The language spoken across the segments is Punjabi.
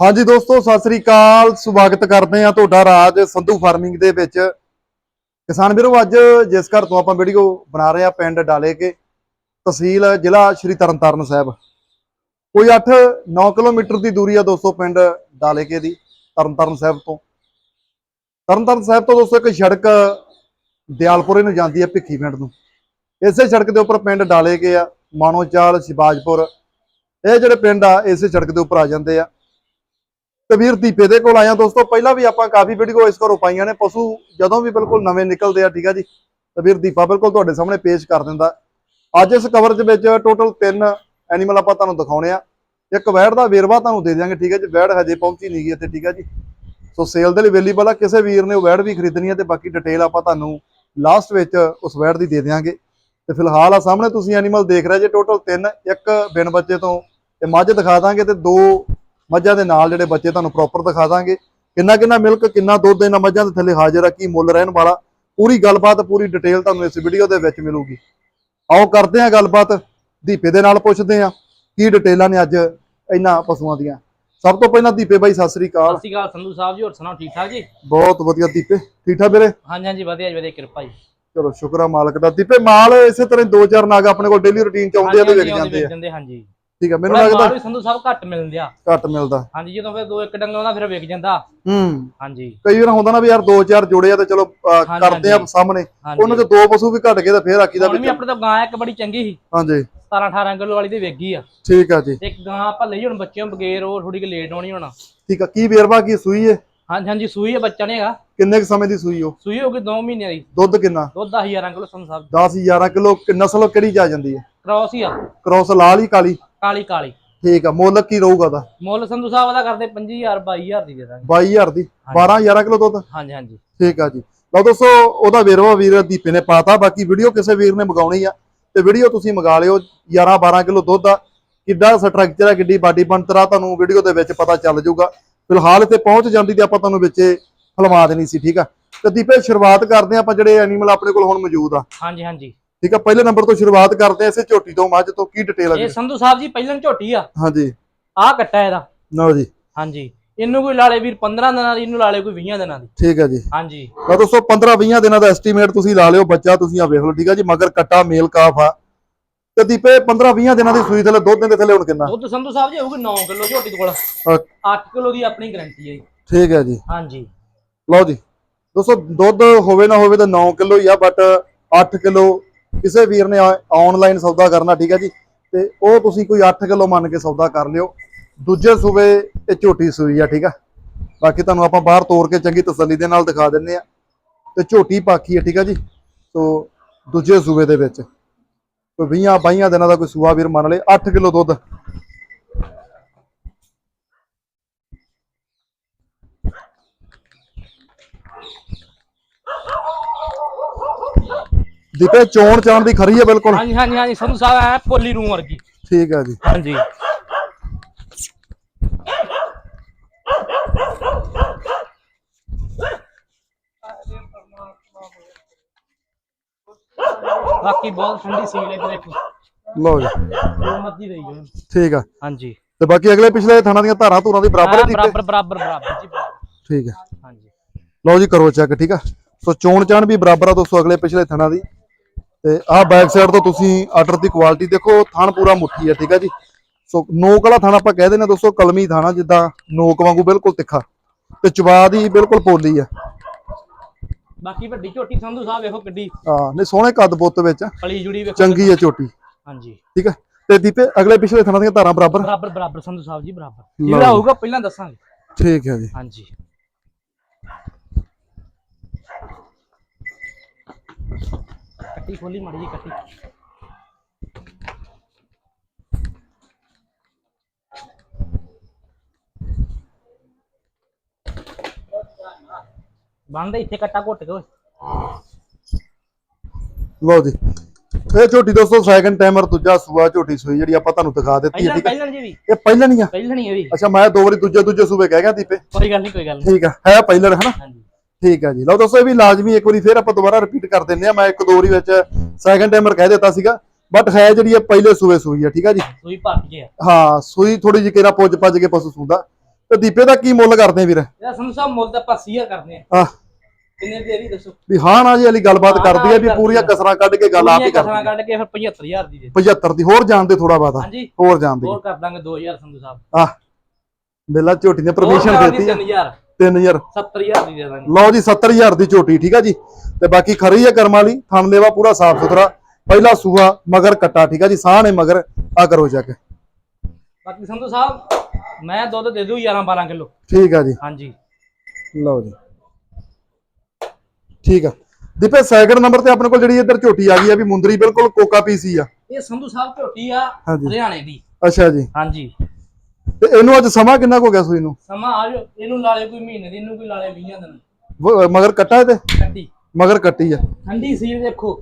ਹਾਂਜੀ ਦੋਸਤੋ, ਸਤਿ ਸ੍ਰੀ ਅਕਾਲ। ਸਵਾਗਤ ਕਰਦੇ ਆ ਤੁਹਾਡਾ ਰਾਜ ਸੰਧੂ ਫਾਰਮਿੰਗ ਦੇ ਵਿੱਚ। ਕਿਸਾਨ ਵੀਰੋ, ਅੱਜ ਜਿਸ ਘਰ ਤੋਂ ਆਪਾਂ ਵੀਡੀਓ ਬਣਾ ਰਹੇ ਆ ਪਿੰਡ ਡਾਲੇਕੇ, ਤਹਿਸੀਲ ਜ਼ਿਲ੍ਹਾ ਸ਼੍ਰੀ ਤਰਨਤਾਰਨ ਸਾਹਿਬ। ਕੋਈ 8-9 ਕਿਲੋਮੀਟਰ ਦੀ ਦੂਰੀ ਆ ਦੋਸਤੋ, ਪਿੰਡ ਡਾਲੇਕੇ ਦੀ, ਤਰਨਤਾਰਨ ਸਾਹਿਬ ਤੋਂ। ਤਰਨਤਾਰਨ ਸਾਹਿਬ ਤੋਂ ਦੋਸਤੋ, ਇੱਕ ਸੜਕ ਦਿਆਲਪੁਰੇ ਨੂੰ ਜਾਂਦੀ ਹੈ ਭਿੱਖੀ ਪਿੰਡ ਨੂੰ। ਇਸੇ ਸੜਕ ਦੇ ਉੱਪਰ ਪਿੰਡ ਡਾਲੇਕੇ ਆ ਮਾਨੋਚਾਲ ਸ਼ਿਬਾਜਪੁਰ। ਇਹ ਜਿਹੜੇ ਪਿੰਡ ਆ, ਇਸੇ ਸੜਕ ਦੇ ਉੱਪਰ ਆ ਜਾਂਦੇ ਆ। ਤੇ ਵੀਰ ਦੀਪੇ ਦੇ ਕੋਲ ਆਇਆ ਦੋਸਤੋ, ਪਹਿਲਾਂ ਵੀ ਆਪਾਂ ਕਾਫੀ ਵੀਡੀਓ ਇਸ ਘਰੋਂ ਪਾਈਆਂ ਨੇ, ਪਸ਼ੂ ਜਦੋਂ ਵੀ ਬਿਲਕੁਲ ਨਵੇਂ ਨਿਕਲਦੇ ਆ, ਠੀਕ ਆ ਜੀ? ਤੇ ਦੀਪਾ ਬਿਲਕੁਲ ਤੁਹਾਡੇ ਸਾਹਮਣੇ ਪੇਸ਼ ਕਰ ਦਿੰਦਾ। ਅੱਜ ਇਸ ਕਵਰੇਜ ਵਿੱਚ ਟੋਟਲ ਤਿੰਨ ਐਨੀਮਲ ਆਪਾਂ ਤੁਹਾਨੂੰ ਦਿਖਾਉਣੇ ਆ। ਇੱਕ ਵੈੜ ਦਾ ਵੇਰਵਾ ਤੁਹਾਨੂੰ ਦੇ ਦਿਆਂਗੇ, ਠੀਕ ਹੈ ਜੀ? ਵੈੜ ਹਜੇ ਪਹੁੰਚੀ ਨਹੀਂ ਗਈ ਇੱਥੇ, ਠੀਕ ਆ ਜੀ? ਸੋ ਸੇਲ ਦੇ ਲਈ ਅਵੇਲੇਬਲ ਆ, ਕਿਸੇ ਵੀਰ ਨੇ ਉਹ ਵੈੜ ਵੀ ਖਰੀਦਣੀ ਹੈ ਤੇ ਬਾਕੀ ਡਿਟੇਲ ਆਪਾਂ ਤੁਹਾਨੂੰ ਲਾਸਟ ਵਿੱਚ ਉਸ ਵੈੜ ਦੀ ਦੇ ਦਿਆਂਗੇ। ਤੇ ਫਿਲਹਾਲ ਆ, ਸਾਹਮਣੇ ਤੁਸੀਂ ਐਨੀਮਲ ਦੇਖ ਰਹੇ ਜੇ ਟੋਟਲ ਤਿੰਨ, ਇੱਕ ਬਿਨ ਬੱਚੇ ਤੋਂ, ਤੇ ਮੱਝ ਦਿਖਾ ਦਾਂਗੇ ਤੇ ਦੋ ਮੱਝਾਂ ਦੇ ਨਾਲ ਜਿਹੜੇ ਬੱਚੇ ਤੁਹਾਨੂੰ ਪ੍ਰੋਪਰ ਦਿਖਾ ਦਾਂਗੇ। ਕਿੰਨਾ ਕਿੰਨਾ ਮਿਲਕ ਕਿੰਨਾ ਦੁੱਧ ਇਹਨਾਂ ਮੱਝਾਂ ਦੇ ਥੱਲੇ ਹਾਜ਼ਰ ਆ ਕੀ ਮੁੱਲ ਰਹਿਣ ਵਾਲਾ। ਪੂਰੀ ਗੱਲਬਾਤ ਪੂਰੀ ਡਿਟੇਲ ਤੁਹਾਨੂੰ ਇਸ ਵੀਡੀਓ ਦੇ ਵਿੱਚ ਮਿਲੂਗੀ। ਆਓ ਕਰਦੇ ਹਾਂ ਗੱਲਬਾਤ। ਦੀਪੇ ਦੇ ਨਾਲ ਪੁੱਛਦੇ ਹਾਂ ਕੀ ਡਿਟੇਲਾਂ ਨੇ ਅੱਜ ਇਹਨਾਂ ਪਸ਼ੂਆਂ ਦੀਆਂ। ਸਭ ਤੋਂ ਪਹਿਲਾਂ ਦੀਪੇ ਬਾਈ ਸਤਿ ਸ੍ਰੀ ਅਕਾਲ। ਸਤਿ ਸ਼੍ਰੀ ਅਕਾਲ ਸੰਧੂ ਸਾਹਿਬ ਜੀ ਹੋਰ ਸੁਣਾਓ ਠੀਕ ਠਾਕ ਜੀ? ਬਹੁਤ ਵਧੀਆ ਦੀਪੇ। ਠੀਕ ਠਾਕ ਵੀਰੇ? ਹਾਂਜੀ ਹਾਂਜੀ ਵਧੀਆ ਜੀ ਵਧੀਆ ਕਿਰਪਾ ਜੀ। ਚਲੋ ਸ਼ੁਕਰ ਆ ਮਾਲਕ ਦਾ। ਦੀਪੇ ਮਾਲ ਇਸੇ ਤਰ੍ਹਾਂ ਦੋ ਚਾਰ ਨਾਗ ਆਪਣੇ ਕੋਲ ਡੇਲੀ ਰੁਟੀਨ ਚ ਆਉਂਦੇ ਆ ਤੇ ਵਿਕ ਜਾਂਦੇ ਆ। ਹਾਂਜੀ। ਠੀਕ ਆ ਮੈਨੂੰ ਲੱਗਦਾ ਵੀ ਸੰਧੂ ਸਾਹਿਬ ਘੱਟ ਮਿਲਦੇ ਆ। ਘੱਟ ਮਿਲਦਾ। ਹਾਂਜੀ ਜਦੋਂ ਫਿਰ ਦੋ ਇੱਕ ਡੰਗ ਆਉਂਦਾ ਫਿਰ ਵਿਕ ਜਾਂਦਾ। ਹੂੰ। ਹਾਂਜੀ। ਕਈ ਵਾਰ ਹੁੰਦਾ ਨਾ ਵੀ ਯਾਰ ਦੋ ਚਾਰ ਜੋੜੇ ਆ ਤੇ ਚਲੋ ਕਰਦੇ ਆ। ਸਾਹਮਣੇ। ਉਹਨਾਂ ਚ ਦੋ ਪਸ਼ੂ ਵੀ ਘਟ ਗਏ ਤਾਂ ਫੇਰ ਆਖੀਦਾ ਹੁਣ ਵੀ ਆਪਣੇ ਤਾਂ ਗਾਂ ਇੱਕ ਬੜੀ ਚੰਗੀ ਸੀ। ਹਾਂਜੀ। 17 18 ਕਿਲੋ ਵਾਲੀ ਵਿਕ ਗਈ ਆ। ਠੀਕ ਆ ਜੀ। ਇੱਕ ਗਾਂ ਆਪਾਂ ਲਈ ਹੁਣ ਬੱਚਿਆਂ ਬਗੈਰ ਉਹ ਥੋੜੀ ਕਿ ਲੇਟ ਹੋਣੀ ਹੁਣ। ਠੀਕ ਆ ਕੀ ਵੇਰਵਾ ਕੀ ਸੂਈ ਏ? ਹਾਂਜੀ ਹਾਂਜੀ ਸੂਈ ਆ ਬੱਚਾ ਨੇ ਹੈਗਾ ਕਿੰਨੇ ਕੁ ਸਮੇਂ ਦੀ ਸੂਈ ਉਹ ਸੂਈ ਹੋ ਗਈ 2 ਮਹੀਨਿਆਂ ਦੀ। ਦੁੱਧ ਕਿੰਨਾ? ਦੁੱਧ 10000 ਕਿਲੋ ਸੰਧੂ ਸਾਹਿਬ। 10 11 ਕਿਲੋ ਨਸਲ ਕਿਹੜੀ ਜਾ ਜਾਂਦੀ ਹੈ ਕ੍ਰੋਸ ਹੀ ਆ। ਕ੍ਰੋਸ ਲਾਲ ਹੀ ਕਾਲੀ। ਕਾਲੀ ਕਾਲੀ। ਠੀਕ ਆ ਮੁੱਲ ਕੀ ਰਹੂਗਾ ਉਹਦਾ? ਮੁੱਲ ਸੰਧੂ ਸਾਹਿਬ ਦਾ ਕਰਦੇ 25000 22000 ਦੀ ਦੇ ਦਾਂਗੇ। 22000 ਦੀ? 12 11 ਕਿਲੋ ਦੁੱਧ? ਹਾਂਜੀ ਹਾਂਜੀ। ਠੀਕ ਆ ਜੀ। ਲਓ ਦੋਸਤੋ ਉਹਦਾ ਵੇਰਵਾ ਵੀਰ ਦੀਪੇ ਨੇ ਪਾਤਾ ਬਾਕੀ ਵੀਡੀਓ ਕਿਸੇ ਵੀਰ ਨੇ ਮਗਾਉਣੀ ਆ ਤੇ ਵੀਡੀਓ ਤੁਸੀਂ ਮੰਗਾ ਲਿਓ 11 12 ਕਿਲੋ ਦੁੱਧ ਆ। ਕਿੱਡਾ ਸਟਰਕਚਰ ਹੈ ਕਿੱਡੀ ਬਾਡੀ ਬਣਤਰ ਆ ਤੁਹਾਨੂੰ ਵੀਡੀਓ ਦੇ ਵਿੱਚ ਪਤਾ ਚੱਲ ਜਾਊਗਾ। ਫਿਲਹਾਲ ਇੱਥੇ ਪਹੁੰਚ ਜਾਂਦੀ ਤੇ ਆਪਾਂ ਤੁਹਾਨੂੰ ਵਿੱਚੇ ਹਲਵਾ ਦੇਣੀ ਸੀ ਠੀਕ ਆ। ਤੇ ਦੀਪੇ ਸ਼ੁਰੂਆਤ ਕਰਦੇ ਆ ਆਪਾਂ ਜਿਹੜੇ ਐਨੀਮਲ ਆਪਣੇ ਕੋਲ ਹੁਣ ਮੌਜੂਦ ਆ। ਹਾਂਜੀ ਹਾਂਜੀ। ਠੀਕ ਆ ਪਹਿਲੇ ਨੰਬਰ ਤੋਂ ਸ਼ੁਰੂਆਤ ਕਰਦੇ ਆ ਇਸੇ ਝੋਟੀ ਤੋਂ ਮੱਝ ਤੋਂ ਕੀ ਡਿਟੇਲ ਆ ਇਹ ਸੰਧੂ ਸਾਹਿਬ ਜੀ ਪਹਿਲਾਂ ਝੋਟੀ ਆ। ਹਾਂਜੀ। ਆਹ ਕੱਟਾ ਇਹਦਾ। ਲਓ ਜੀ। ਹਾਂਜੀ। ਇਹਨੂੰ ਕੋਈ ਲਾਲੇ ਵੀਰ 15 ਦਿਨਾਂ ਦੀ ਇਹਨੂੰ ਲਾਲੇ ਕੋਈ 20 ਦਿਨਾਂ ਦੀ। ਠੀਕ ਹੈ ਜੀ। ਹਾਂਜੀ। ਤਾਂ ਦੋਸਤੋ 15 20 ਦਿਨਾਂ ਦਾ ਐਸਟੀਮੇਟ ਤੁਸੀਂ ਲਾ ਲਿਓ ਬੱਚਾ ਤੁਸੀਂ ਆ ਵੇਖ ਲਓ ਠੀਕ ਆ ਜੀ। ਮਗਰ ਕੱਟਾ ਮੇਲ ਕਾਫ ਆ। ਤੇ ਦੀਪੇ 15 20 ਦਿਨਾਂ ਦੀ ਸੂਈ ਥੱਲੇ ਦੁੱਧ ਦੇ ਥੱਲੇ ਹੁਣ ਕਿੰਨਾ? ਦੁੱਧ ਸੰਧੂ ਸਾਹਿਬ ਜੀ ਹੋਊਗੀ 9 ਕਿਲੋ ਝੋਟੀ ਦੇ ਕੋਲ। ਅ, 8 ਕਿਲੋ ਦੀ ਆਪਣੀ ਗਾਰੰਟੀ ਹੈ ਜੀ। ਠੀਕ ਹੈ ਜੀ। ਹਾਂਜੀ। ਲਓ ਜੀ। ਦੋਸਤੋ ਦੁੱਧ ਹੋਵੇ ਨਾ ਹੋਵੇ ਤਾਂ 9 ਕਿਲੋ ਹੀ ਆ ਬਟ 8 ਕਿਲੋ ਕਿਸੇ ਵੀਰ ਨੇ ਆਨਲਾਈਨ ਸੌਦਾ ਕਰਨਾ, ਠੀਕ ਹੈ ਜੀ? ਤੇ ਉਹ ਤੁਸੀਂ ਕੋਈ 8 ਕਿਲੋ ਮੰਨ ਕੇ ਸੌਦਾ ਕਰ ਲਿਓ। ਦੂਜੇ ਸੂਬੇ ਇਹ ਝੋਟੀ ਸੂਈ ਆ, ਠੀਕ ਆ? ਬਾਕੀ ਤੁਹਾਨੂੰ ਆਪਾਂ ਬਾਹਰ ਤੋੜ ਕੇ ਚੰਗੀ ਤਸੱਲੀ ਦੇ ਨਾਲ ਦਿਖਾ ਦਿੰਨੇ ਆ। ਤੇ ਝੋਟੀ ਪਾਖੀ ਆ, ਠੀਕ ਆ ਜੀ? ਸੋ, ਦੂਜੇ ਸੂਬੇ ਦੇ ਵਿੱਚ। ਕੋਈ 20 22 ਦਿਨਾਂ ਦਾ ਕੋਈ ਸੂਆ ਵੀਰ ਮੰਨ ਲਏ 8 ਕਿਲੋ ਦੁੱਧ। ਦੀਪੇ ਚੋਣ ਚਾਣ ਦੀ ਖਰੀ ਹੈ ਬਿਲਕੁਲ। ਹਾਂਜੀ ਹਾਂਜੀ ਹਾਂਜੀ ਸੰਧੂ ਸਾਹਿਬ ਐ ਪੋਲੀ ਰੂਮ ਵਰਗੀ। ਠੀਕ ਆ ਜੀ। ਹਾਂਜੀ। ਬਾਕੀ ਬਹੁਤ ਠੰਡੀ ਸੀਲ ਹੈ ਦੇਖੋ। ਲਓ ਜੀ। ਜੋ ਮਰਜ਼ੀ ਰਹੀ ਜਾਓ। ਠੀਕ ਆ। ਹਾਂਜੀ। ਤੇ ਬਾਕੀ ਅਗਲੇ ਪਿਛਲੇ ਥਾਣਾ ਦੀਆਂ ਧਾਰਾਂ ਧੂਰਾਂ ਦੀ ਬਰਾਬਰ ਹੈ ਹਾਂ, ਦੀਪੇ? ਬਰਾਬਰ ਬਰਾਬਰ ਬਰਾਬਰ ਜੀ ਬਰਾਬਰ। ਠੀਕ ਹੈ ਹਾਂਜੀ। ਲਓ ਜੀ ਕਰੋ ਚੈੱਕ ਠੀਕ ਆ? ਸੋ ਚੋਣ ਚਾਣ ਵੀ ਬਰਾਬਰ ਆ ਦੋਸਤੋ ਅਗਲੇ ਪਿਛਲੇ ਥਣਾ ਦੀ। ਤੇ ਆਹ ਬੈਕ ਸਾਈਡ ਤੋਂ ਤੁਸੀਂ ਆਰਡਰ ਦੀ ਕੁਆਲਿਟੀ ਦੇਖੋ ਥਣ ਪੂਰਾ ਮੁੱਠੀ ਹੈ ਠੀਕ ਆ ਜੀ। ਸੋ ਨੋਕ ਵਾਲਾ ਥਾਣਾ ਆਪਾਂ ਕਹਿ ਦਿੰਦੇ ਹਾਂ ਦੋਸਤੋ ਕਲਮੀ ਥਾਣਾ ਜਿੱਦਾਂ ਨੋਕ ਵਾਂਗੂ ਬਿਲਕੁਲ ਤਿੱਖਾ ਤੇ ਚਵਾ ਦੀ ਬਿਲਕੁਲ ਪੋਲੀ ਆ। ਬਾਕੀ ਵੱਡੀ ਝੋਟੀ ਸੰਧੂ ਸਾਹਿਬ ਵੇਖੋ ਕਿੱਡੀ ਹਾਂ ਨੇ ਸੋਹਣੇ ਕੱਦ ਬੁੱਤ ਵਿੱਚ ਫਲੀ ਜੁੜੀ ਵੇਖੋ ਚੰਗੀ ਹੈ ਝੋਟੀ। ਹਾਂਜੀ। ਠੀਕ ਆ? ਤੇ ਦੀਪੇ ਅਗਲੇ ਪਿਛਲੇ ਥਣਾ ਦੀਆਂ ਧਾਰਾਂ ਬਰਾਬਰ? ਬਰਾਬਰ ਬਰਾਬਰ ਸੰਧੂ ਸਾਹਿਬ ਜੀ ਬਰਾਬਰ। ਜਿਹੜਾ। ਹੋਊਗਾ ਪਹਿਲਾਂ ਦੱਸਾਂਗੇ। ਠੀਕ ਹੈ ਜੀ। ਹਾਂਜੀ। ਕੱਟੀ ਖੋਲੀ ਮਾੜੀ ਜੀ ਕੱਟੀ। ਬੰਦ ਇੱਥੇ ਕੱਟਾ ਘੁੱਟ ਕੇ ਓਏ। ਲਓ ਜੀ। ਇਹ ਝੋਟੀ ਦੋਸਤੋ ਸੈਕੰਡ ਟਾਈਮਰ ਦੂਜਾ ਸੂਆ ਝੋਟੀ ਸੂਈ ਜਿਹੜੀ ਆਪਾਂ ਤੁਹਾਨੂੰ ਦਿਖਾ ਦਿੱਤੀ ਹੈ ਪਹਿਲਾਂ ਠੀਕ ਹੈ? ਪਹਿਲਾਂ ਜੀ ਵੀ। ਇਹ ਪਹਿਲਾਂ ਨਹੀਂ ਆ ਪਹਿਲਾਂ ਨਹੀਂ ਇਹ ਵੀ। ਅੱਛਾ ਮੈਂ ਦੋ ਵਾਰੀ ਦੂਜੇ ਦੂਜੇ ਸੂਬੇ ਕਹਿ ਗਿਆ ਦੀਪੇ। ਕੋਈ ਗੱਲ ਨਹੀਂ ਕੋਈ ਗੱਲ ਨਹੀਂ ਠੀਕ ਆ ਹੈ ਪਹਿਲਰ ਹਨਾ ਹਾਂਜੀ। ਠੀਕ ਆ ਜੀ। ਲਓ ਦੋਸਤੋ ਇਹ ਵੀ ਲਾਜ਼ਮੀ ਇੱਕ ਵਾਰੀ ਫੇਰ ਆਪਾਂ ਦੁਬਾਰਾ ਰਿਪੀਟ ਕਰ ਦਿੰਦੇ ਆ ਮੈਂ ਇੱਕ ਦੋ ਵਾਰੀ ਵਿੱਚ ਸੈਕੰਡ ਟਾਈਮਰ ਕਹਿ ਦਿੱਤਾ ਸੀਗਾ ਬਟ ਹੈ ਜਿਹੜੀ ਇਹ ਪਹਿਲੇ ਸੂਏ ਸੂਈ ਆ ਠੀਕ ਆ ਜੀ? ਸੂਈ ਭੱਜ ਗਿਆ ਹਾਂ ਸੂਈ ਥੋੜੀ ਜਿਹੀ ਕਿਹੜਾ ਪੁੱਜ ਭੱਜ ਕੇ ਪਸ਼ੂ ਸੂੰਦਾ। ਤੇ ਦੀਪੇ ਦਾ ਕੀ ਮੁੱਲ ਕਰਦੇ ਆ ਵੀਰ? ਇਹਦਾ ਸੰਧੂ ਸਾਹਿਬ ਮੁੱਲ ਤਾਂ ਆਪਾਂ 80 ਕਰਨੇ ਆ। ਆ ਕਿੰਨੇ ਦੇ ਰਹੀ ਦੱਸੋ? ਵੀ ਹਾਂ ਨਾ ਜੀ ਵਾਲੀ ਗੱਲਬਾਤ ਹਾਂ ਕਰਦੀ ਹੈ ਵੀ ਪੂਰੀਆਂ ਕਰਦੀ ਆ। ਕਸਰਾਂ ਕੱਢ ਕੇ ਗੱਲ ਆਪ ਹੀ ਕਰਦੀ ਕਸਰਾਂ ਹੈ ਕੱਢ ਕੇ ਫਿਰ 75000 ਦੀ ਦੇ 75 ਦੀ ਹੋਰ ਜਾਣਦੇ ਥੋੜਾ ਬਾਤਾ ਹਾਂਜੀ। ਹੋਰ ਜਾਣਦੇ ਹੋਰ ਕਰ ਦਾਂਗੇ 2000 ਸੰਧੂ ਸਾਹਿਬ। ਆ ਬੇਲਾ ਝੋਟੀ ਨੇ ਪਰਮਿਸ਼ਨ ਦਿੱਤੀ ਆ। 3000 3000 70000 ਦੀ ਦੇ ਦਾਂਗੇ। ਲਓ ਜੀ 70000 ਦੀ ਝੋਟੀ ਠੀਕ ਆ ਜੀ? ਤੇ ਬਾਕੀ ਖਰੀ ਹੈ ਕਰਮ ਵਾਲੀ ਥਣ ਦੇਵਾ ਪੂਰਾ ਸਾਫ਼ ਸੁਥਰਾ। ਪਹਿਲਾ ਸੂਆ ਮਗਰ ਕੱਟਾ ਠੀਕ ਆ ਜੀ? ਸਾਹ ਨੇ ਮਗਰ ਆ ਕਰੋ ਚੱਕ ਬਾਕੀ ਸੰਧੂ ਸਾਹਿਬ ਮੈਂ ਦੁੱਧ ਦੇ ਦੂ 11 12 ਕਿਲੋ। ਠੀਕ ਆ ਜੀ। ਹਾਂਜੀ। ਲਓ ਜੀ। ਠੀਕ ਆ। ਦੀਪੇ ਸੈਕਿੰਡ ਨੰਬਰ ਤੇ ਆਪਣੇ ਕੋਲ ਜਿਹੜੀ ਇੱਧਰ ਝੋਟੀ ਆ ਗਈ ਆ ਵੀ ਮੁੰਦਰੀ ਬਿਲਕੁਲ ਕੋਕਾ ਪੀਸੀ ਆ। ਇਹ ਸੰਧੂ ਸਾਹਿਬ ਝੋਟੀ ਆ ਹਰਿਆਣੇ ਦੀ। ਅੱਛਾ ਜੀ। ਹਾਂਜੀ। ਤੇ ਇਹਨੂੰ ਅੱਜ ਸਮਾਂ ਕਿੰਨਾ ਕੁ ਹੋ ਗਿਆ ਸੂਈ ਨੂੰ? ਸਮਾਂ ਆ ਜਾਓ ਇਹਨੂੰ ਲਾਲੇ ਕੋਈ ਮਹੀਨੇ ਦੀ ਇਹਨੂੰ ਕੋਈ ਲਾਲੇ 20 ਦਿਨ। ਵ- ਮਗਰ ਕੱਟਾ ਇਹਦੇ? ਠੰਡੀ। ਮਗਰ ਕੱਟੀ ਆ। ਠੰਡੀ ਸੀਲ ਦੇਖੋ।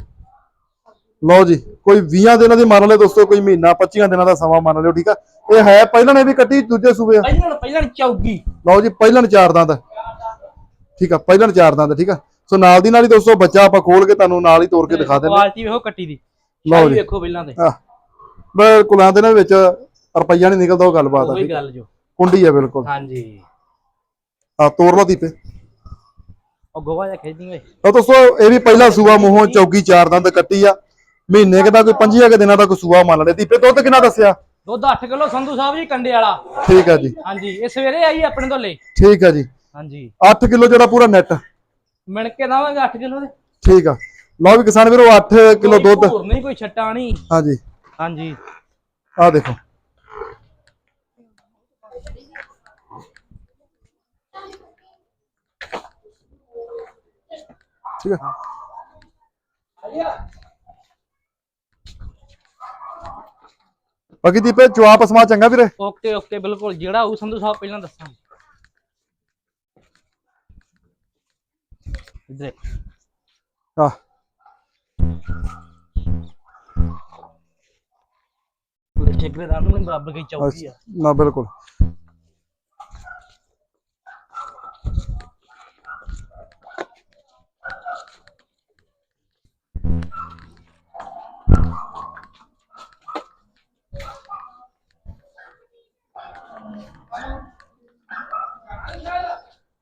ਲਓ ਜੀ ਕੋਈ 20 ਦਿਨਾਂ ਦੀ ਮੰਨ ਲਿਓ ਦੋਸਤੋ ਕੋਈ ਮਹੀਨਾ 25 ਦਿਨਾਂ ਦਾ ਸਮਾਂ ਮੰਨ ਲਿਓ ਠੀਕ ਆ? ਇਹ ਹੈ ਪਹਿਲਾਂ ਨੇ ਵੀ ਕੱਟੀ ਦੂਜੇ ਸੂਬੇ ਆ? ਪਹਿਲਾਂ ਪਹਿਲਾਂ ਚੌਗੀ। ਲਓ ਜੀ ਪਹਿਲਾਂ ਚਾਰ ਦੰਦ। ਠੀਕ ਆ ਪਹਿਲਾਂ ਚਾਰ ਦੰਦ ਠੀਕ ਆ? ਸੋ ਨਾਲ ਦੀ ਨਾਲ ਹੀ ਦੋਸਤੋ ਬੱਚਾ ਆਪਾਂ ਖੋਲ ਕੇ ਤੁਹਾਨੂੰ ਨਾਲ ਹੀ ਤੋੜ ਕੇ ਦਿਖਾ ਦਿੰਦੇ ਕੁਆਲਿਟੀ ਵੇਖੋ ਕੱਟੀ ਦੀ। ਲਓ ਸ਼ਾਹੀ ਜੀ। ਵੇਖੋ ਪਹਿਲਾਂ ਤੇ ਆ ਬਿਲਕੁਲ ਆਂਦੇ ਨੇ ਵਿੱਚ ਰੁਪਈਆ ਨਹੀਂ ਨਿਕਲਦਾ ਉਹ ਗੱਲਬਾਤ ਆ ਉਹੀ ਠੀਕ। ਗੱਲ ਜੋ। ਕੁੰਡੀ ਆ ਬਿਲਕੁਲ। ਹਾਂਜੀ। ਆ ਤੋੜ ਲਓ ਦੀਪੇ। ਉਹ ਗੋਵਾ ਜਾ ਖੇਡਦੀ ਓਏ ਤਾਂ ਦੋਸਤੋ ਇਹ ਵੀ ਪਹਿਲਾ ਸੂਆ ਮੂੰਹੋਂ ਚੌਗੀ ਚਾਰ ਦੰਦ ਕੱਟੀ ਆ। ਮਹੀਨੇ ਕੁ ਦਾ ਕੋਈ 25 ਕੁ ਦਿਨਾਂ ਦਾ ਕੋਈ ਸੂਆ ਮੰਨ ਲੈ ਦੀਪੇ ਦੁੱਧ ਕਿੰਨਾ ਦੱਸਿਆ? ਦੁੱਧ 8 ਕਿਲੋ ਸੰਧੂ ਸਾਹਿਬ ਜੀ ਕੰਡੇ ਵਾਲਾ। ਠੀਕ ਆ ਜੀ। ਹਾਂਜੀ ਇਹ ਸਵੇਰੇ ਆਈ ਆਪਣੇ ਤੋਂ ਲੈ ਠੀਕ ਆ ਜੀ। ਹਾਂਜੀ। 8 ਕਿਲੋ ਜਿਹੜਾ ਪੂਰਾ ਨੈਟ ਮਿਣ ਕੇ ਦਵਾਂਗੇ 8 ਕਿਲੋ ਦੇ। ਠੀਕ ਆ। ਲਓ ਵੀ ਕਿਸਾਨ ਵੀਰੋ 8 ਕਿਲੋ ਦੁੱਧ। ਨਹੀਂ ਕੋਈ ਛੱਟਾ ਨਹੀਂ। ਹਾਂਜੀ। ਹਾਂਜੀ। ਆ ਦੇਖੋ। ਠੀਕ ਆ। ਬਾਕੀ ਦੀਪੇ ਜਵਾਬ ਸਮਾ ਚੰਗਾ ਵੀਰੇ? ਓਕੇ ਓਕੇ ਬਿਲਕੁਲ। ਜਿਹੜਾ ਉਹ ਸੰਧੂ ਸਾਹਿਬ ਪਹਿਲਾਂ ਦੱਸਾਂਗੇ ਇਧਰ ਆ ਚੈੱਕ ਦਾ ਨੂੰ ਬਰਾਬਰ ਕੀ ਚੌਕੀ ਆ ਨਾ ਬਿਲਕੁਲ।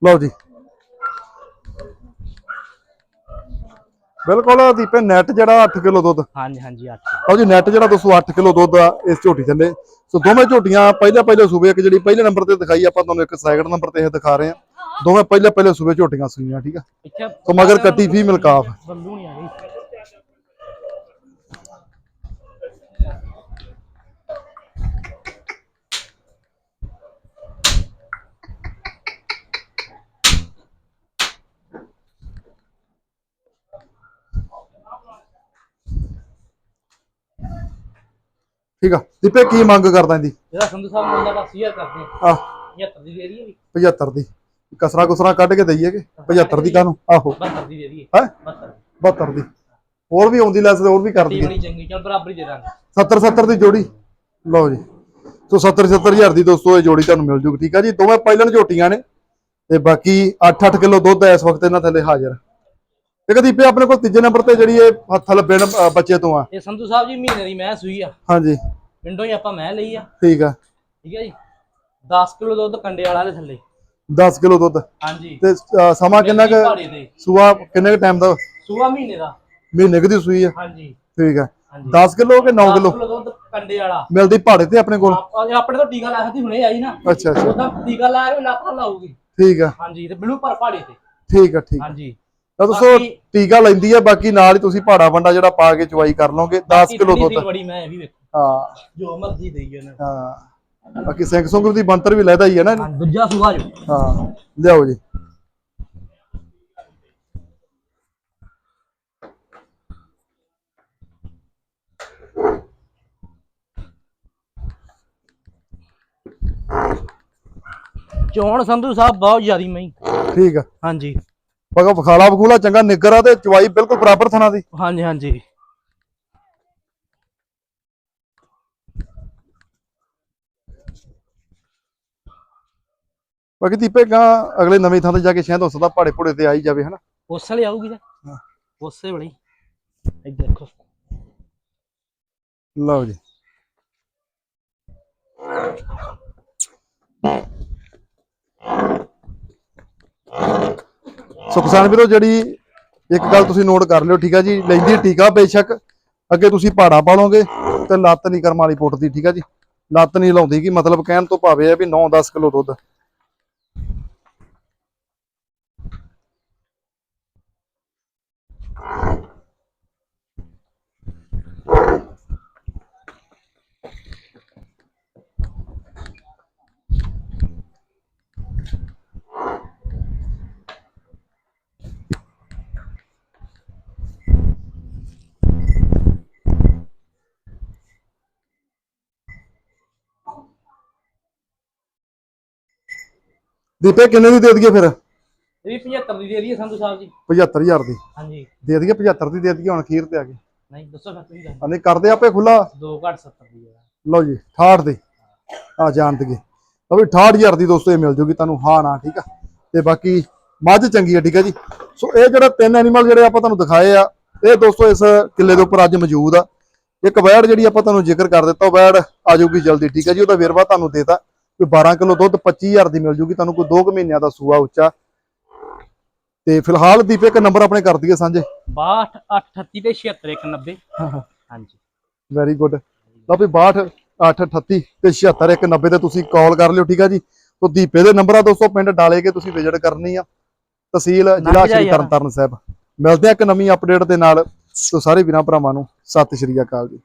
ਲਓ ਜੀ। ਬਿਲਕੁਲ ਦੀਪੇ ਨੈਟ ਜਿਹੜਾ 8 ਕਿਲੋ ਦੁੱਧ। ਹਾਂਜੀ ਹਾਂਜੀ 8 ਲਓ ਜੀ ਨੈਟ ਜਿਹੜਾ ਦੋਸਤੋ 8 ਕਿਲੋ ਦੁੱਧ ਆ ਇਸ ਝੋਟੀ ਥੱਲੇ। ਸੋ ਦੋਵੇਂ ਝੋਟੀਆਂ ਪਹਿਲੇ ਪਹਿਲੇ ਸੂਬੇ ਇੱਕ ਜਿਹੜੀ ਪਹਿਲੇ ਨੰਬਰ ਤੇ ਦਿਖਾਈ ਆਪਾਂ ਤੁਹਾਨੂੰ ਇੱਕ ਸੈਕਿੰਡ ਨੰਬਰ ਤੇ ਇਹ ਦਿਖਾ ਰਹੇ ਆ ਦੋਵੇਂ ਪਹਿਲੇ ਪਹਿਲੇ ਸੂਬੇ ਝੋਟੀਆਂ ਸੂਈਆਂ ਠੀਕ ਆ? ਸੋ ਮਗਰ ਕੱਟੀ ਫੀਮੇਲ ਕਾਫ। ਬੱਲੂ ਨਹੀਂ ਆ ਗਈ ਠੀਕ ਆ। ਦੀਪੇ ਕੀ ਮੰਗ ਕਰਦਾ ਇਹਦੀ? ਜਿਹੜਾ ਸੰਧੂ ਸਾਹਿਬ ਨੂੰ ਬਸ ਇਹ ਕਰਦੇ। ਆ ਆ 75 ਦੀ ਦੇ ਰਹੀ ਹੈ ਵੀ। 75 ਦੀ। ਕਸਰਾ ਕੁਸਰਾ ਕੱਢ ਕੇ ਦਈਏ ਕਿ? 75 ਦੀ ਕਾਹਨੂੰ? ਆਹੋ। 72 ਦੀ ਦੇ ਰਹੀ ਹੈ? ਹੈ 72 72 ਦੀ। ਹੋਰ ਵੀ ਆਉਂਦੀ ਲੈਸ ਤੇ ਹੋਰ ਵੀ ਕਰ ਟੀ ਦਈਏ। ਬੜੀ ਚੰਗੀ ਚਲ ਬਰਾਬਰ ਹੀ ਦੇ ਦਾਂਗੇ। 70 70 ਦੀ ਜੋੜੀ। ਲਓ ਜੀ। ਸੋ 70 70 ਹਜ਼ਾਰ ਦੀ ਦੋਸਤੋ ਇਹ ਜੋੜੀ ਤੁਹਾਨੂੰ ਮਿਲ ਜੂਗੀ ਠੀਕ ਆ ਜੀ? ਦੋਵੇਂ ਪਹਿਲਣ ਝੋਟੀਆਂ ਨੇ। ਤੇ ਬਾਕੀ 8-8 ਕਿਲੋ ਦੁੱਧ ਇਸ ਵਕਤ ਇਹਨਾਂ ਥੱਲੇ ਹਾਜ਼ਰ। ਇੱਕ ਦੀਪੇ ਆਪਣੇ ਕੋਲ ਤੀਜੇ ਨੰਬਰ ਤੇ ਜਿਹੜੀ ਇਹ ਹੱਥ ਲੱਭਣ ਬੱਚੇ ਤੋਂ ਆ। ਇਹ ਸੰਧੂ ਸਾਹਿਬ ਜੀ ਮਹੀਨੇ ਦੀ ਮੈਂ ਸੂਈ ਆ। ਹਾਂਜੀ। ਪਿੰਡੋਂ ਹੀ ਆਪਾਂ ਮੈਂ ਲਈ ਆ। ਠੀਕ ਆ। ਠੀਕ ਹੈ ਜੀ? 10 ਕਿਲੋ ਦੁੱਧ ਕੰਡੇ ਵਾਲਾ ਦੇ ਥੱਲੇ। 10 ਕਿਲੋ ਦੁੱਧ। ਹਾਂਜੀ। ਤੇ ਅ, ਸਮਾਂ ਕਿੰਨਾ ਕੁ ਭਾੜੇ ਦੇ ਸੂਆ ਕਿੰਨੇ ਕੁ ਟਾਈਮ ਦਾ? ਸੂਆ ਮਹੀਨੇ ਦਾ। ਮਹੀਨੇ ਕੁ ਦੀ ਸੂਈ ਆ। ਹਾਂਜੀ। ਠੀਕ ਆ। ਹਾਂਜੀ। 10 ਕਿਲੋ ਕਿ 9 10 ਕਿਲੋ? ਕਿਲੋ ਦੁੱਧ ਕੰਡੇ ਵਾਲਾ। ਮਿਲਦੀ ਪਹਾੜੇ ਤੇ ਆਪਣੇ ਕੋਲ? ਆਪ- ਆਪਣੇ ਤੋਂ ਟੀਕਾ ਲਾ ਸਕਦੀ ਹੁਣੇ ਆਈ ਨਾ। ਅੱਛਾ ਅੱਛਾ। ਉਹਦਾ ਟੀਕਾ ਲਾ ਕੇ ਲੱਤ ਲਾਊਗੀ। ਠੀਕ ਆ। ਹਾਂਜੀ ਤੇ ਬਿਲੂ ਪਰ ਭਾੜੇ ਤੇ। ਠੀਕ ਆ ਠੀਕ ਆ। ਹਾਂਜੀ। ਤਾਂ ਦੋਸਤੋ ਬਾਕੀ- ਟੀਕਾ ਲੈਂਦੀ ਆ ਬਾਕੀ ਨਾਲ ਹੀ ਤੁਸੀਂ ਪਹਾੜਾ ਵੰਡਾ ਜਿਹੜਾ ਪਾ ਕੇ ਚਵਾਈ ਕਰ ਲਓਗੇ 10 ਕਿਲੋ ਸੀ ਦੁੱਧ। ਬੜੀ ਮੈਂ ਇਹ ਵੀ ਵੇਖੋ। ਹਾਂ। ਜੋ ਮਰਜ਼ੀ ਦੇਈ ਹਾਂ। ਬਾਕੀ ਸਿੰਘ ਸੁੰਗ ਦੀ ਬੰਤਰ ਵੀ ਲੈਦਾ ਹੀ ਹੈ ਨਾ ਹਾਂ, ਦੂਜਾ ਸੂਆ ਜੋ। ਹਾਂ। ਲਿਆਓ ਜੀ। ਚੋਣ ਸੰਧੂ ਸਾਹਿਬ ਬਹੁਤ ਜ਼ਿਆਦੀ ਮਈ ਠੀਕ ਆ। ਹਾਂਜੀ। ਬਗਾ ਬਖਾਲਾ ਬਖੂਲਾ ਚੰਗਾ ਨਿੱਗਰ ਆ ਤੇ ਚਵਾਈ ਬਿਲਕੁਲ ਬਰਾਬਰ ਥਣਾ ਦੀ। ਹਾਂਜੀ ਹਾਂਜੀ। ਬਾਕੀ ਦੀਪੇ ਗਾਂ ਅਗਲੇ ਨਵੇਂ ਥਾਂ ਤੇ ਜਾ ਕੇ ਸ਼ਾਇਦ ਹੋ ਸਕਦਾ ਪਹਾੜੇ ਪੋੜੇ ਤੇ ਆਈ ਜਾਵੇ ਹਨਾ? ਉਸ ਵਾਲੇ ਆਊਗੀ ਤਾਂ। ਹਾਂ। ਉਸੇ ਵਾਲੀ ਇੱਧਰ ਦੇਖੋ। ਲਓ ਜੀ। ਸੋ ਕਿਸਾਨ ਵੀਰੋ ਜਿਹੜੀ ਇੱਕ ਗੱਲ ਤੁਸੀਂ ਨੋਟ ਕਰ ਲਿਓ ਠੀਕ ਆ ਜੀ? ਲੈਂਦੀ ਟੀਕਾ ਬੇਸ਼ੱਕ। ਅੱਗੇ ਤੁਸੀਂ ਪਾੜਾ ਪਾਲੋਗੇ ਤੇ ਲੱਤ ਨਹੀਂ ਕਰਮ ਵਾਲੀ ਪੁੱਟਦੀ ਠੀਕ ਆ ਜੀ? ਲੱਤ ਨਹੀਂ ਲਾਉਂਦੀ ਕਿ ਮਤਲਬ ਕਹਿਣ ਤੋਂ ਭਾਵੇਂ ਆ ਵੀ 9-10 ਕਿਲੋ ਦੁੱਧ। ਦੀਪੇ ਕਿੰਨੇ ਦੀ ਦੇ ਦਈਏ ਫਿਰ? ਇਹ ਵੀ 75 ਦੀ ਦੇ ਦਈਏ ਸੰਧੂ ਸਾਹਿਬ ਜੀ। 75000 ਦੀ। ਹਾਂਜੀ। ਦੇ ਦਈਏ 75 ਦੀ ਦੇ ਦਈਏ ਹੁਣ ਅਖੀਰ ਤੇ ਆ ਗਈ ਨਹੀਂ ਦੱਸੋ ਫਿਰ ਤੁਸੀਂ ਅਨੇ ਕਰਦੇ ਆਪੇ ਖੁੱਲਾ ਦੋ ਘੱਟ 70 ਦੀ ਹੈ। ਲਓ ਜੀ 68 ਦੀ। ਆ ਜਾਣ ਦਈਏ ਲਓ ਵੀ 68000 ਦੀ ਦੋਸਤੋ ਇਹ ਮਿਲ ਜੂਗੀ ਤੁਹਾਨੂੰ। ਹਾਂ ਨਾ ਠੀਕ ਆ। ਤੇ ਬਾਕੀ ਮੱਝ ਚੰਗੀ ਆ ਠੀਕ ਆ ਜੀ। ਸੋ ਇਹ ਜਿਹੜਾ ਤਿੰਨ ਐਨੀਮਲ ਜਿਹੜੇ ਆਪਾਂ ਤੁਹਾਨੂੰ ਦਿਖਾਏ ਆ ਇਹ ਦੋਸਤੋ ਇਸ ਕਿੱਲੇ ਦੇ ਉੱਪਰ ਅੱਜ ਮੌਜੂਦ ਆ। ਇੱਕ ਵੈੜ ਜਿਹੜੀ ਆਪਾਂ ਤੁਹਾਨੂੰ ਜ਼ਿਕਰ ਕਰ ਦਿੱਤਾ ਉਹ ਵੈੜ ਆ ਜਾਊਗੀ ਜਲਦੀ ਠੀਕ ਆ ਜੀ। ਉਹਦਾ ਵੇਰਵਾ ਤੁਹਾਨੂੰ ਦੇਤਾ ਕੋਈ 12 ਕਿਲੋ ਦੁੱਧ 25000 ਦੀ ਮਿਲ ਜੂਗੀ ਤੁਹਾਨੂੰ ਕੋਈ 2 ਕੁ ਮਹੀਨਿਆਂ ਦਾ ਸੂਆ ਉੱਚਾ। ਤੇ ਫਿਲਹਾਲ ਦੀਪੇ ਇੱਕ ਨੰਬਰ ਆਪਣੇ ਕਰ ਦਈਏ ਸਾਂਝੇ। 62 838 ਤੇ 76 190 ਹਾਂਜੀ। ਵੈਰੀ ਗੁੱਡ ਲਓ ਵੀ 62 838 ਤੇ 76 190 ਤੇ ਤੁਸੀਂ ਕਾਲ ਕਰ ਲਿਓ ਠੀਕ ਆ ਜੀ? ਤੋ ਦੀਪੇ ਦੇ ਨੰਬਰ ਆ ਦੋਸਤੋ ਪਿੰਡ ਡਾਲੇ ਕੇ ਤੁਸੀਂ ਵਿਜ਼ਿਟ ਕਰਨੀ ਆ। ਤਹਿਸੀਲ ਜ਼ਿਲ੍ਹਾ ਸ਼੍ਰੀ। ਤਰਨਤਾਰਨ ਸਾਹਿਬ। ਮਿਲਦੇ ਆ ਇੱਕ ਨਵੀਂ ਅਪਡੇਟ ਦੇ ਨਾਲ। ਸੋ ਸਾਰੇ ਵੀਰਾਂ ਭਰਾਵਾਂ ਨੂੰ ਸਤਿ ਸ਼੍ਰੀ ਅਕਾਲ ਜੀ।